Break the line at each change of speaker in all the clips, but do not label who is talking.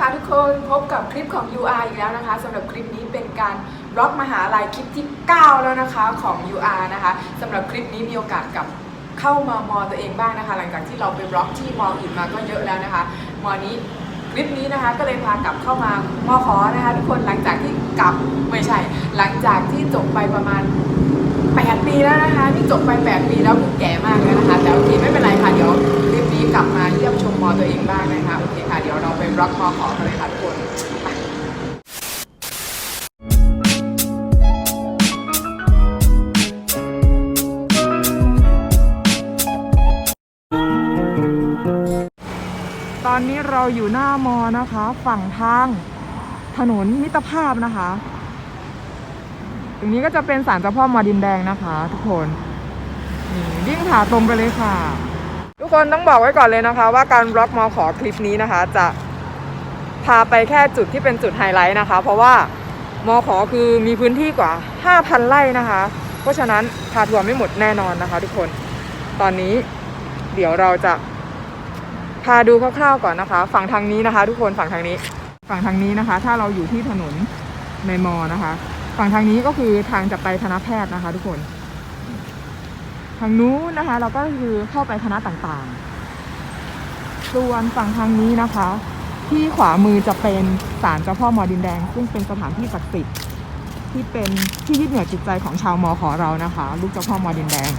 ค่ะทุกคนพบกับคลิปของ UR อีกแล้วนะคะสำหรับคลิปนี้เป็นการบล็อกมหาลัยคลิปที่ 9 แล้วนะคะของ UR นะคะสำหรับคลิปนี้มีโอกาสกับเข้ามามอตัวเองบ้างนะคะ หลังจากที่เราไปบล็อกที่มออื่นมาก็เยอะแล้วนะคะมอนี้คลิปนี้นะคะก็เลยพากลับเข้ามามอขอนะคะ ทุกคนหลังจากที่กลับไม่ใช่ หลังจากที่จบไปประมาณ 8 ปีแล้วนะคะนี่จบไป 8 ปีแล้วคือแก่มากแล้วนะคะ แต่โอเคไม่เป็นไรค่ะ เดี๋ยวคลิปนี้กลับมาเยี่ยมชมมอตัวเองบ้างนะคะ โอเคค่ะ เดี๋ยวเราไปบล็อกมอขอกันเลยค่ะทุกคน
ตอนนี้เราอยู่หน้ามอนะคะ ฝั่งทางถนนมิตรภาพนะคะ ตรงนี้ก็จะเป็นศาลเจ้าพ่อมอดินแดงนะคะ ทุกคนนี่วิ่งผาตรงไปเลยค่ะ ทุกคนต้องบอกไว้ก่อนเลยนะคะ ว่าการบล็อกมอขอคลิปนี้นะคะ จะพาไปแค่จุดที่เป็นจุดไฮไลท์นะคะ เพราะว่ามอขอคือมีพื้นที่กว่า 5,000 ไร่นะคะ เพราะฉะนั้นพาทัวร์ไม่หมดแน่นอนนะคะ ทุกคนตอนนี้เดี๋ยวเราจะพาดูคร่าวๆก่อนนะคะ ฝั่งทางนี้นะคะ ทุกคนฝั่งทางนี้ ฝั่งทางนี้นะคะ ถ้าเราอยู่ที่ถนนในมอนะคะ ฝั่งทางนี้ก็คือทางจะไปคณะแพทย์นะคะทุกคน ทางนู้นนะคะ เราก็คือเข้าไปคณะต่างๆ ส่วนฝั่งทางนี้นะคะ ที่ขวามือจะเป็นศาลเจ้าพ่อมอดินแดง ซึ่งเป็นสถานที่ศักดิ์สิทธิ์ที่เป็นที่ยึดเหนี่ยวจิตใจของชาวมอขอเรานะคะ ลูกเจ้าพ่อมอดินแดง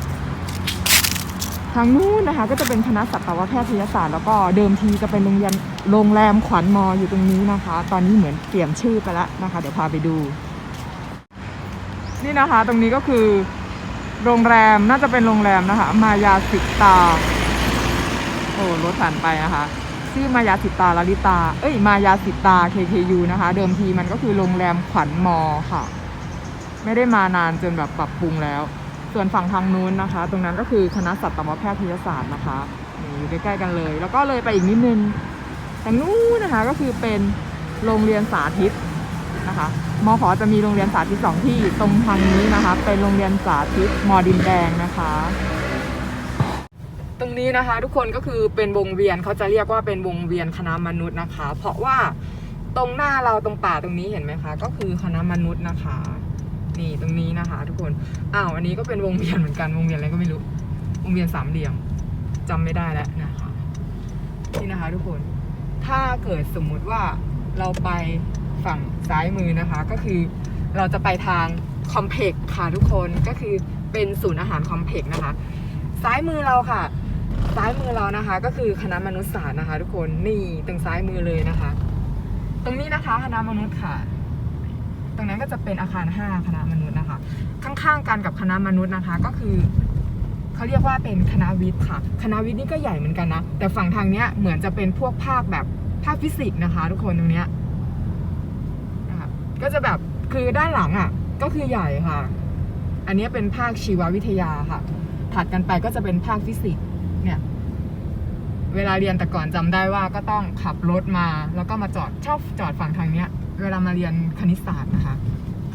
ทางนู้นนะคะ ก็จะเป็นคณะสัตวแพทยศาสตร์แล้วก็เดิมทีจะเป็นโรงเรียนโรงแรมขวัญมออยู่ตรงนี้นะคะ ตอนนี้เหมือนเปลี่ยนชื่อไปแล้วนะคะ เดี๋ยวพาไปดู นี่นะคะ ตรงนี้ก็คือโรงแรมน่าจะเป็นโรงแรมนะคะ มายาสิตา โอ้รถผ่านไปนะคะชื่อมายาสิตาลลิตา เอ้ยมายาสิตา KKU นะคะ เดิมทีมันก็คือโรงแรมขวัญมอค่ะ ไม่ได้มานานจนแบบปรับปรุงแล้ว ส่วนฝั่งทางนู้นนะคะ ตรงนั้นก็คือคณะสัตวแพทยศาสตร์นะคะนี่อยู่ใกล้ๆกันเลย แล้วก็เลยไปอีกนิดนึงทางนู้นนะคะก็คือเป็นโรงเรียนสาธิต นะคะมขอจะมีโรงเรียนสาธิตสองที่ตรงทางนี้นะคะเป็นโรงเรียนสาธิตมอดินแดงนะคะ ตรงนี้นะคะทุกคนก็คือเป็นวงเวียนเขาจะเรียกว่าเป็นวงเวียนคณะมนุษย์นะคะ เพราะว่าตรงหน้าเราตรงป่าตรงนี้เห็นไหมคะ ก็คือคณะมนุษย์นะคะ นี่ตรงนี้นะคะ ทุกคนอ้าวอันนี้ก็เป็นวงเวียนเหมือนกันวงเวียนอะไรก็ไม่รู้ วงเวียนสามเหลี่ยมจำไม่ได้แล้วนะคะนี่นะคะ ทุกคนถ้าเกิดสมมุติว่าเราไป ฝั่งซ้ายมือนะคะ ก็คือเราจะไปทางคอมเพล็กซ์ค่ะทุกคนก็คือเป็นศูนย์อาหารคอมเพล็กซ์นะคะ ซ้ายมือเราค่ะ ซ้ายมือเรานะคะ ก็คือคณะมนุษยศาสตร์นะคะ ทุกคนนี่ตรงซ้ายมือเลยนะคะ ตรงนี้นะคะคณะมนุษย์ค่ะ ตรงนั้นก็จะเป็นอาคาร5คณะมนุษย์นะคะ ข้างๆกันกับคณะมนุษย์นะคะ ก็คือเขาเรียกว่าเป็นคณะวิทย์ค่ะ คณะวิทย์นี่ก็ใหญ่เหมือนกันนะแต่ฝั่งทางเนี้ยเหมือนจะเป็นพวกภาคแบบภาคฟิสิกส์นะคะ ทุกคนตรงเนี้ย ก็จะแบบคือด้านหลังอะก็คือใหญ่ค่ะ อันนี้เป็นภาคชีววิทยาค่ะ ถัดกันไปก็จะเป็นภาคฟิสิกส์เนี่ย เวลาเรียนแต่ก่อนจำได้ว่าก็ต้องขับรถมา แล้วก็มาจอดชอบจอดฝั่งทางเนี้ย เวลามาเรียนคณิตศาสตร์นะคะ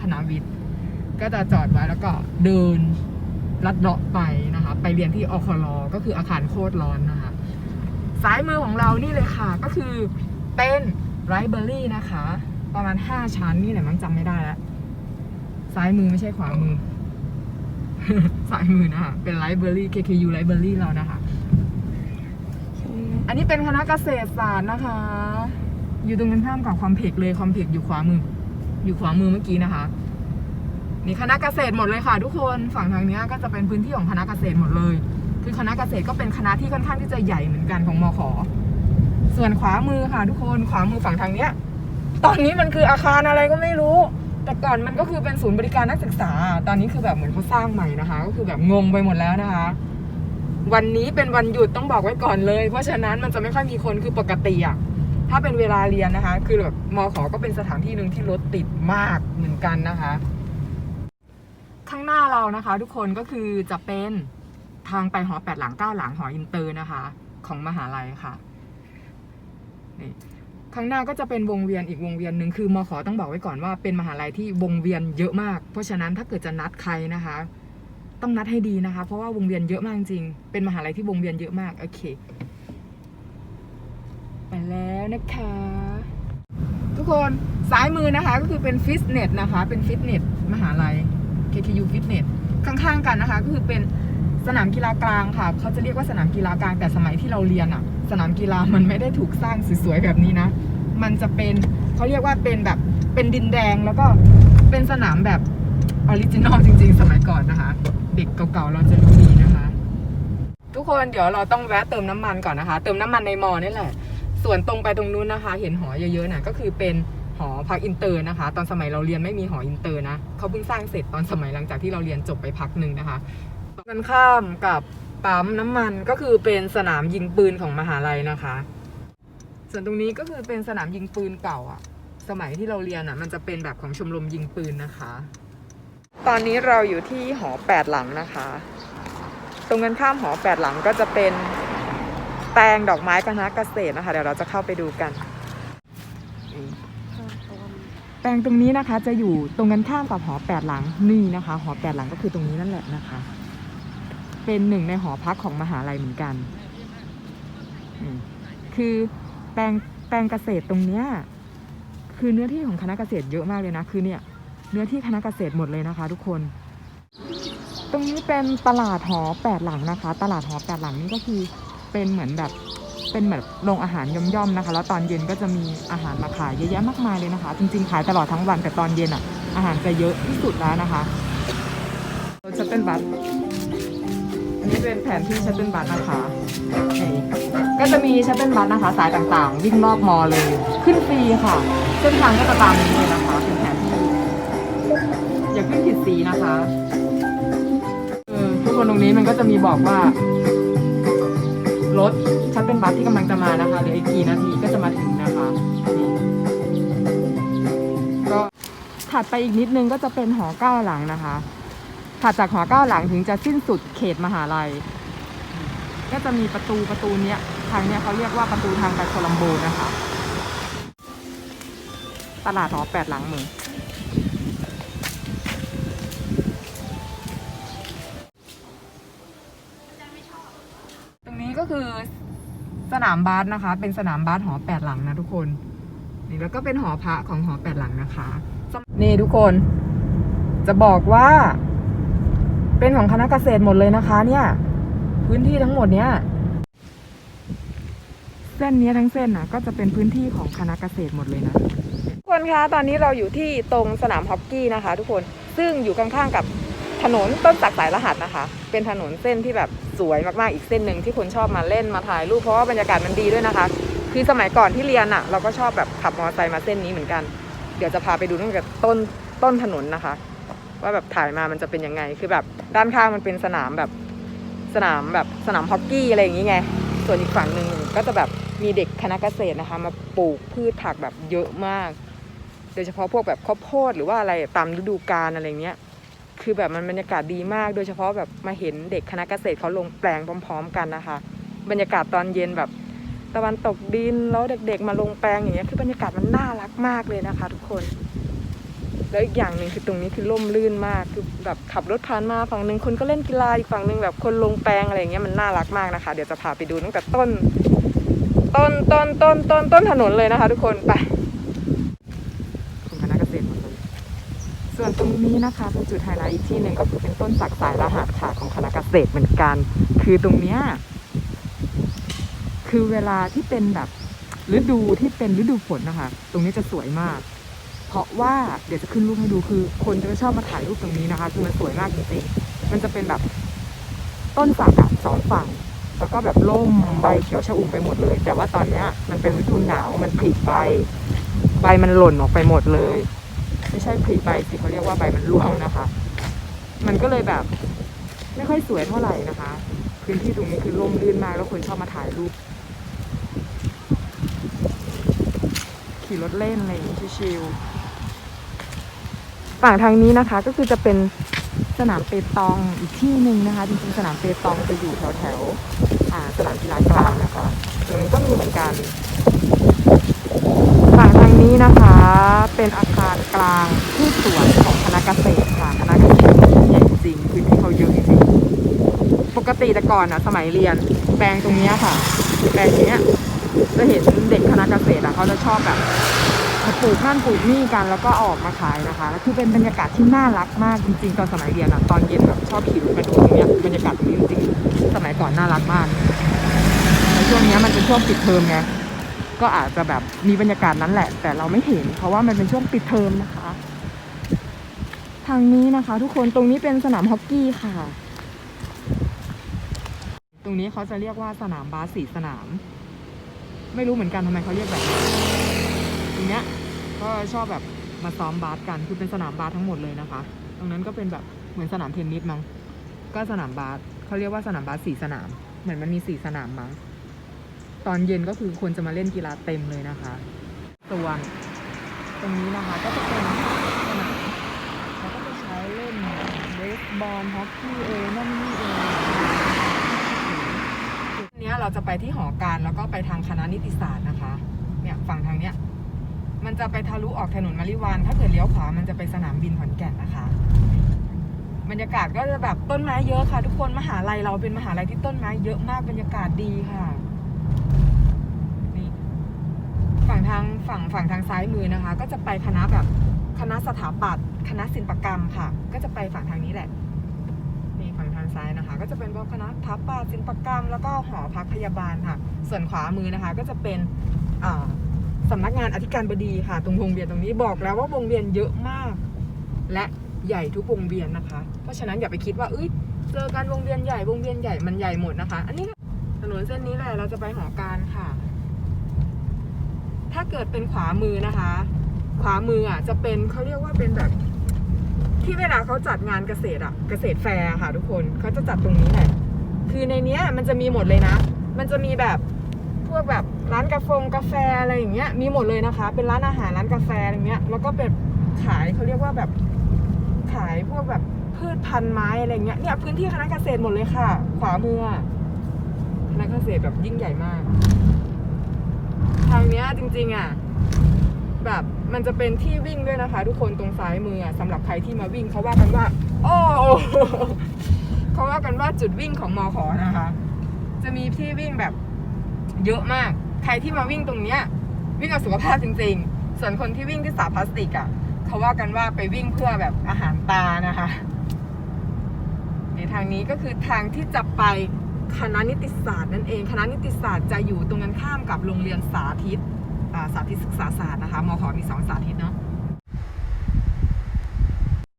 คณะวิทย์ ก็จะจอดไว้แล้วก็เดินลัดเลาะไปนะคะ ไปเรียนที่อคลก็คืออาคารโคตรร้อนนะคะซ้ายมือของเรานี่เลยค่ะ ก็คือเป็นไรเบอรี่นะคะ ประมาณ5ชั้นนี่แหละมั้งจำไม่ได้แล้วซ้ายมือไม่ใช่ขวามือซ้ายมือนะคะเป็นไลบรารี KKU ไลบรารีเรานะคะ อันนี้เป็นคณะเกษตรศาสตร์นะคะ อยู่ตรงกันข้ามกับคอมเพล็กซ์เลยคอมเพล็กซ์อยู่ขวามือ อยู่ขวามือเมื่อกี้นะคะนี่คณะเกษตรหมดเลยค่ะ ทุกคนฝั่งทางเนี้ยก็จะเป็นพื้นที่ของคณะเกษตรหมดเลย คือคณะเกษตรก็เป็นคณะที่ค่อนข้างที่จะใหญ่เหมือนกันของมขส่วนขวามือค่ะ ทุกคนขวามือฝั่งทางเนี้ย ตอนนี้มันคืออาคารอะไรก็ไม่รู้ แต่ก่อนมันก็คือเป็นศูนย์บริการนักศึกษา ตอนนี้คือแบบเหมือนเขาสร้างใหม่นะคะ ก็คือแบบงงไปหมดแล้วนะคะ วันนี้เป็นวันหยุดต้องบอกไว้ก่อนเลย เพราะฉะนั้นมันจะไม่ค่อยมีคนคือปกติอะถ้าเป็นเวลาเรียนนะคะ คือแบบมขก็เป็นสถานที่หนึ่งที่รถติดมากเหมือนกันนะคะข้างหน้าเรานะคะ ทุกคนก็คือจะเป็นทางไปหอแปดหลังเก้าหลังหออินเตอร์นะคะ ของมหาลัยค่ะนี่ ข้างหน้าก็จะเป็นวงเวียนอีกวงเวียนหนึ่งคือมขอต้องบอกไว้ก่อนว่าเป็นมหาลัยที่วงเวียนเยอะมาก เพราะฉะนั้นถ้าเกิดจะนัดใครนะคะ ต้องนัดให้ดีนะคะ เพราะว่าวงเวียนเยอะมากจริง เป็นมหาลัยที่วงเวียนเยอะมากโอเคไปแล้วนะคะ ทุกคนซ้ายมือนะคะก็คือเป็นฟิตเนสนะคะ เป็นฟิตเนสมหาลัย KTU ฟิตเนสข้างๆกันนะคะ ก็คือเป็น สนามกีฬากลางค่ะ เขาจะเรียกว่าสนามกีฬากลางแต่สมัยที่เราเรียนอะสนามกีฬามันไม่ได้ถูกสร้างสวยๆแบบนี้นะ มันจะเป็นเขาเรียกว่าเป็นแบบเป็นดินแดงแล้วก็เป็นสนามแบบออริจินอลจริง ๆ สมัยก่อนนะคะ เด็กเก่าๆเราจะรู้ดีนะคะ ทุกคนเดี๋ยวเราต้องแวะเติมน้ำมันก่อนนะคะ เติมน้ำมันในมอนี่แหละ ส่วนตรงไปตรงนู้นนะคะ เห็นหอเยอะๆน่ะก็คือเป็นหอพักอินเตอร์นะคะ ตอนสมัยเราเรียนไม่มีหออินเตอร์นะเขาเพิ่งสร้างเสร็จตอนสมัยหลังจากที่เราเรียนจบไปพักหนึ่งนะคะ กันข้ามกับปั๊มน้ำมันก็คือเป็นสนามยิงปืนของมหาลัยนะคะ ส่วนตรงนี้ก็คือเป็นสนามยิงปืนเก่าอะสมัยที่เราเรียนอะมันจะเป็นแบบของชมรมยิงปืนนะคะ ตอนนี้เราอยู่ที่หอแปดหลังนะคะ ตรงกันข้ามหอแปดหลังก็จะเป็นแปลงดอกไม้คณะเกษตรนะคะ เดี๋ยวเราจะเข้าไปดูกัน แปลงตรงนี้นะคะจะอยู่ตรงกันข้ามกับหอแปดหลังนี่นะคะ หอแปดหลังก็คือตรงนี้นั่นแหละนะคะ เป็นหนึ่งในหอพักของมหาลัยเหมือนกัน คือแปลงแปลงเกษตรตรงเนี้ยคือเนื้อที่ของคณะเกษตรเยอะมากเลยนะ คือเนี่ยเนื้อที่คณะเกษตรหมดเลยนะคะ ทุกคน ตรงนี้เป็นตลาดหอแปดหลังนะคะ ตลาดหอแปดหลังนี่ก็คือเป็นเหมือนแบบเป็นแบบโรงอาหารย่อมๆนะคะ แล้วตอนเย็นก็จะมีอาหารมาขายเยอะแยะมากมายเลยนะคะ จริงๆขายตลอดทั้งวันแต่ตอนเย็นอะอาหารจะเยอะที่สุดแล้วนะคะรถชัตเติลบัสอันนี้ เป็นแผนที่ชัตเติลบัสนะคะนี่ก็จะมีชัตเติลบัสนะคะ สายต่างๆ วิ่งรอบมอเลย ขึ้นฟรีค่ะ เส้นทางก็จะตามนี้เลยนะคะเป็นแผนที่ อย่าขึ้นผิดสีนะคะทุกคนตรงนี้มันก็จะมีบอกว่ารถชัตเติลบัสที่กำลังจะมานะคะเหลืออีกกี่นาทีก็จะมาถึงนะคะก็ถัดไปอีกนิดนึงก็จะเป็นหอเก้าหลังนะคะ ถัดจากหอเก้าหลังถึงจะสิ้นสุดเขตมหาลัย ก็จะมีประตูประตูเนี้ยทางเนี้ยเขาเรียกว่าประตูทางไปโคลัมโบนะคะ ตลาดหอแปดหลังเมือตรงนี้ก็คือสนามบาสนะคะ เป็นสนามบาสหอแปดหลังนะทุกคน นี่แล้วก็เป็นหอพระของหอแปดหลังนะคะ นี่ทุกคน จะบอกว่า เป็นของคณะเกษตรหมดเลยนะคะเนี่ย พื้นที่ทั้งหมดเนี้ยเส้นเนี้ยทั้งเส้นนะก็จะเป็นพื้นที่ของคณะเกษตรหมดเลยนะทุกคนคะตอนนี้เราอยู่ที่ตรงสนามฮอกกี้นะคะ ทุกคนซึ่งอยู่ข้างๆกับถนนต้นสักสายรหัสนะคะ เป็นถนนเส้นที่แบบสวยมากๆอีกเส้นหนึ่งที่คนชอบมาเล่นมาถ่ายรูปเพราะว่าบรรยากาศมันดีด้วยนะคะ คือสมัยก่อนที่เรียนอะ่ะ เราก็ชอบแบบขับมอเตอร์ไซค์มาเส้นนี้เหมือนกัน เดี๋ยวจะพาไปดูตั้งแต่ต้นต้นถนนนะคะ ว่าแบบถ่ายมามันจะเป็นยังไง คือแบบด้านข้างมันเป็นสนามแบบสนามแบบสนามฮอกกี้อะไรอย่างงี้ไง ส่วนอีกฝั่งหนึ่งก็จะแบบมีเด็กคณะเกษตรนะคะ มาปลูกพืชผักแบบเยอะมาก โดยเฉพาะพวกแบบข้าวโพดหรือว่าอะไรตามฤดูกาลอะไรเงี้ย คือแบบมันบรรยากาศดีมาก โดยเฉพาะแบบมาเห็นเด็กคณะเกษตรเขาลงแปลงพร้อม ๆ กันนะคะ บรรยากาศตอนเย็นแบบตะวันตกดินแล้วเด็กๆ มาลงแปลงอย่างเงี้ยคือบรรยากาศมันน่ารักมากเลยนะคะ ทุกคน แล้วอีกอย่างหนึ่งคือตรงนี้คือร่มรื่นมากคือแบบขับรถผ่านมาฝั่งหนึ่งคนก็เล่นกีฬาอีกฝั่งหนึ่งแบบคนลงแปลงอะไรอย่างเงี้ยมันน่ารักมากนะคะ เดี๋ยวจะพาไปดูตั้งแต่ต้น ต้นต้นต้นต้นต้นถนนเลยนะคะ ทุกคนไปคุณคณะเกษตรมดเลยส่วนตรงนี้นะคะเป็นจุดไฮไลท์อีกที่หนึ่งก็คือเป็นต้นสักสายรหัสค่ะของคณะเกษตรเหมือนกัน คือตรงเนี้ยคือเวลาที่เป็นแบบฤดูที่เป็นฤดูฝนนะคะ ตรงนี้จะสวยมาก เพราะว่าเดี๋ยวจะขึ้นรูปให้ดูคือ คนจะชอบมาถ่ายรูปตรงนี้นะคะ คือมันสวยมากจริงๆมันจะเป็นแบบต้นสักอะสองฝั่งแล้วก็แบบร่มใบเขียวชอุ่มไปหมดเลย แต่ว่าตอนเนี้ยมันเป็นฤดูหนาวมันผลิใบ ใบมันหล่นออกไปหมดเลย ไม่ใช่ผลิใบสิเขาเรียกว่าใบมันร่วงนะคะ มันก็เลยแบบ ไม่ค่อยสวยเท่าไหร่นะคะ พื้นที่ตรงนี้คือร่มรื่นมากแล้วคนชอบมาถ่ายรูปขี่รถเล่นอะไรอย่างนี้ชิวๆ ฝั่งทางนี้นะคะก็คือจะเป็นสนามเปตองอีกที่หนึ่งนะคะจริงๆสนามเปตองจะอยู่แถวแถวสนามกีฬากลางนะคะตรงนี้ก็มีเหมือนกันฝั่งทางนี้นะคะเป็นอาคารกลางที่สวนของคณะเกษตรค่ะคณะเกษตรใหญ่จริงพื้นที่เขาเยอะจริงปกติแต่ก่อนอะสมัยเรียนแปลงตรงนี้ค่ะ แปลงเนี้ยจะเห็นเด็กคณะเกษตรอะเขาจะชอบแบบ มาปลูกนั่นปลูกนี่กันแล้วก็ออกมาขายนะคะแล้วคือเป็นบรรยากาศที่น่ารักมากจริงๆตอนสมัยเรียนอะตอนเย็นแบบชอบขี่รถมาดูตรงเนี้ยบรรยากาศตรงนี้จริงๆสมัยก่อนน่ารักมากแต่ช่วงนี้มันเป็นช่วงปิดเทอมไงก็อาจจะแบบมีบรรยากาศนั้นแหละ แต่เราไม่เห็น เพราะว่ามันเป็นช่วงปิดเทอมนะคะ ทางนี้นะคะ ทุกคนตรงนี้เป็นสนามฮอกกี้ค่ะ ตรงนี้เขาจะเรียกว่าสนามบาสสีสนาม ไม่รู้เหมือนกันทำไมเขาเรียกแบบนี้ ตรงเนี้ยก็ชอบแบบมาซ้อมบาสกันคือเป็นสนามบาสทั้งหมดเลยนะคะ ตรงนั้นก็เป็นแบบเหมือนสนามเทนนิสมั้งก็สนามบาสเขาเรียกว่าสนามบาสสีสนาม เหมือนมันมีสี่สนามมั้งตอนเย็นก็คือคนจะมาเล่นกีฬาเต็มเลยนะคะ ส่วนตรงนี้นะคะก็จะเป็นสนามเขาก็จะใช้เล่นเบสบอลฮอกกี้เอนั่นนี่เอยเนี้ยเราจะไปที่หอการแล้วก็ไปทางคณะนิติศาสตร์นะคะ เนี่ยฝั่งทางเนี้ย มันจะไปทะลุออกถนนมาริวานถ้าเกิดเลี้ยวขวามันจะไปสนามบินขอนแก่นนะคะ บรรยากาศก็จะแบบต้นไม้เยอะค่ะ ทุกคนมหาลัยเราเป็นมหาลัยที่ต้นไม้เยอะมากบรรยากาศดีค่ะนี่ฝั่งทางฝั่งฝั่งทางซ้ายมือนะคะ ก็จะไปคณะแบบคณะสถาปัตย์คณะศิลปกรรมค่ะ ก็จะไปฝั่งทางนี้แหละนี่ฝั่งทางซ้ายนะคะ ก็จะเป็นพวกคณะสถาปัตย์ศิลปกรรม แล้วก็หอพักพยาบาลค่ะ ส่วนขวามือนะคะ ก็จะเป็นอ่า สำนักงานอธิการบดีค่ะ ตรงวงเวียนตรงนี้บอกแล้วว่าวงเวียนเยอะมาก และใหญ่ทุกวงเวียนนะคะ เพราะฉะนั้นอย่าไปคิดว่าเอ้ยเจอกันวงเวียนใหญ่วงเวียนใหญ่มันใหญ่หมดนะคะ อันนี้ถนนเส้นนี้แหละเราจะไปหอการค่ะ ถ้าเกิดเป็นขวามือนะคะ ขวามืออะจะเป็นเขาเรียกว่าเป็นแบบที่เวลาเขาจัดงานเกษตรอะเกษตรแฟร์ค่ะ ทุกคนเขาจะจัดตรงนี้แหละคือในเนี้ยมันจะมีหมดเลยนะ มันจะมีแบบพวกแบบ ร้านกาแฟกาแฟอะไรอย่างเงี้ยมีหมดเลยนะคะ เป็นร้านอาหารร้านกาแฟอะไรเงี้ยแล้วก็เป็นขายเขาเรียกว่าแบบขายพวกแบบพืชพันธุ์ไม้อะไรเงี้ยเนี่ยพื้นที่คณะเกษตรหมดเลยค่ะ ขวามือคณะเกษตรแบบยิ่งใหญ่มาก ทางเนี้ยจริงๆอะแบบมันจะเป็นที่วิ่งด้วยนะคะ ทุกคนตรงซ้ายมืออะสำหรับใครที่มาวิ่งเขาว่ากันว่าโอ้เขาว่ากันว่าจุดวิ่งของมอขอนะคะ จะมีที่วิ่งแบบเยอะมาก ครที่มาวิ่งตรงเนี้ยวิ่งกับสุขภาพจริง ๆ ส่วนคนที่วิ่งที่สาพลาสติกอะเขาว่ากันว่าไปวิ่งเพื่อแบบอาหารตานะคะในทางนี้ก็คือทางที่จะไปคณะนิติศาสตร์นั่นเอง คณะนิติศาสตร์จะอยู่ตรงกันข้ามกับโรงเรียนสาธิตอ่าสาธิตศึกษาศาสตร์นะคะมขมีสองสาธิตเนาะ